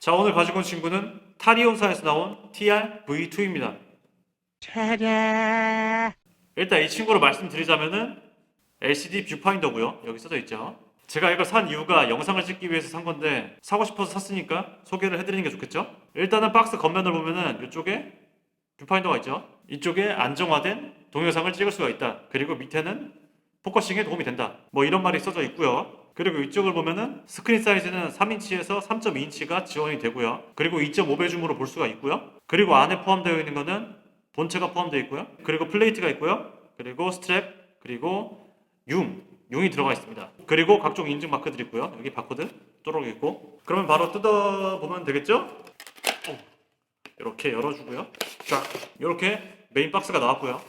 자 오늘 가지고 온 친구는 타리온사에서 나온 TR-V2입니다. 일단 이 친구를 말씀드리자면은 LCD 뷰파인더고요. 여기 써져 있죠. 제가 이걸 산 이유가 영상을 찍기 위해서 산 건데 사고 싶어서 샀으니까 소개를 해드리는 게 좋겠죠. 일단은 박스 겉면을 보면은 이쪽에 뷰파인더가 있죠. 이쪽에 안정화된 동영상을 찍을 수가 있다. 그리고 밑에는 포커싱에 도움이 된다. 뭐 이런 말이 써져 있고요. 그리고 이쪽을 보면은 스크린 사이즈는 3인치에서 3.2인치가 지원이 되고요. 그리고 2.5배 줌으로 볼 수가 있고요. 그리고 안에 포함되어 있는 거는 본체가 포함되어 있고요. 그리고 플레이트가 있고요. 그리고 스트랩, 그리고 융, 융이 들어가 있습니다. 그리고 각종 인증 마크들이 있고요. 여기 바코드 또록 있고. 그러면 바로 뜯어 보면 되겠죠? 이렇게 열어주고요. 쫙 이렇게 메인 박스가 나왔고요.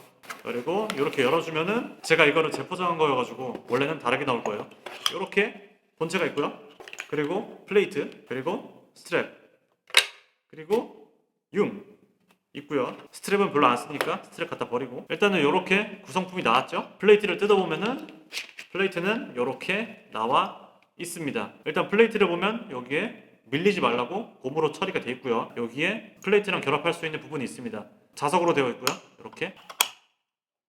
그리고 이렇게 열어주면은 제가 이거를 재포장한 거여가지고 원래는 다르게 나올 거예요. 이렇게 본체가 있고요. 그리고 플레이트, 그리고 스트랩, 그리고 융 있고요. 스트랩은 별로 안 쓰니까 스트랩 갖다 버리고 일단은 이렇게 구성품이 나왔죠. 플레이트를 뜯어보면은 플레이트는 이렇게 나와 있습니다. 일단 플레이트를 보면 여기에 밀리지 말라고 고무로 처리가 되어 있고요. 여기에 플레이트랑 결합할 수 있는 부분이 있습니다. 자석으로 되어 있고요. 이렇게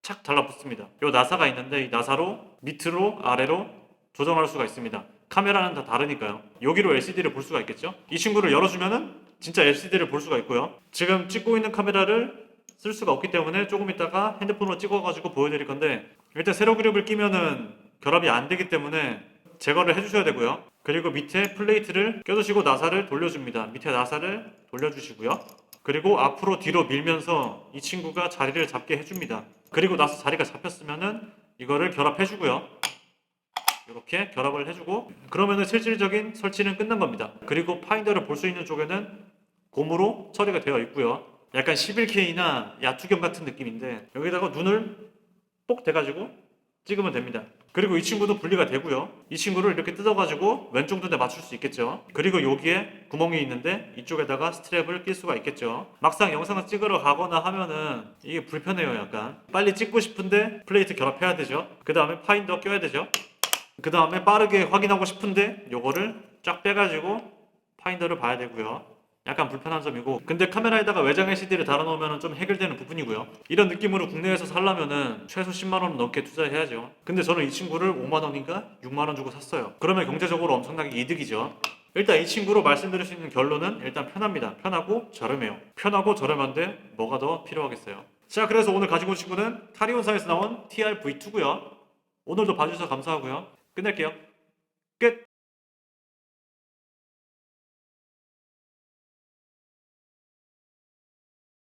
착 달라붙습니다. 이 나사가 있는데 이 나사로 밑으로 아래로 조정할 수가 있습니다. 카메라는 다 다르니까요. 여기로 LCD를 볼 수가 있겠죠? 이 친구를 열어주면은 진짜 LCD를 볼 수가 있고요. 지금 찍고 있는 카메라를 쓸 수가 없기 때문에 조금 있다가 핸드폰으로 찍어가지고 보여드릴 건데 일단 세로 그립을 끼면은 결합이 안 되기 때문에 제거를 해주셔야 되고요. 그리고 밑에 플레이트를 껴주시고 나사를 돌려줍니다. 밑에 나사를 돌려주시고요. 그리고 앞으로 뒤로 밀면서 이 친구가 자리를 잡게 해줍니다. 그리고 나서 자리가 잡혔으면은 이거를 결합해 주고요. 이렇게 결합을 해주고 그러면은 실질적인 설치는 끝난 겁니다. 그리고 파인더를 볼 수 있는 쪽에는 고무로 처리가 되어 있고요. 약간 11K나 야투경 같은 느낌인데 여기다가 눈을 뽁 대가지고 찍으면 됩니다. 그리고 이 친구도 분리가 되고요. 이 친구를 이렇게 뜯어가지고 왼쪽 눈에 맞출 수 있겠죠. 그리고 여기에 구멍이 있는데 이쪽에다가 스트랩을 낄 수가 있겠죠. 막상 영상을 찍으러 가거나 하면은 이게 불편해요, 약간. 빨리 찍고 싶은데 플레이트 결합해야 되죠. 그 다음에 파인더 껴야 되죠. 그 다음에 빠르게 확인하고 싶은데 요거를 쫙 빼가지고 파인더를 봐야 되고요. 약간 불편한 점이고 근데 카메라에다가 외장 LCD를 달아놓으면 좀 해결되는 부분이고요. 이런 느낌으로 국내에서 살려면은 최소 10만원 넘게 투자해야죠. 근데 저는 이 친구를 5만원인가 6만원 주고 샀어요. 그러면 경제적으로 엄청나게 이득이죠. 일단 이 친구로 말씀드릴 수 있는 결론은 일단 편합니다. 편하고 저렴해요. 편하고 저렴한데 뭐가 더 필요하겠어요? 자 그래서 오늘 가지고 온 친구는 타리온사에서 나온 TR-V2고요. 오늘도 봐주셔서 감사하고요. 끝낼게요. 끝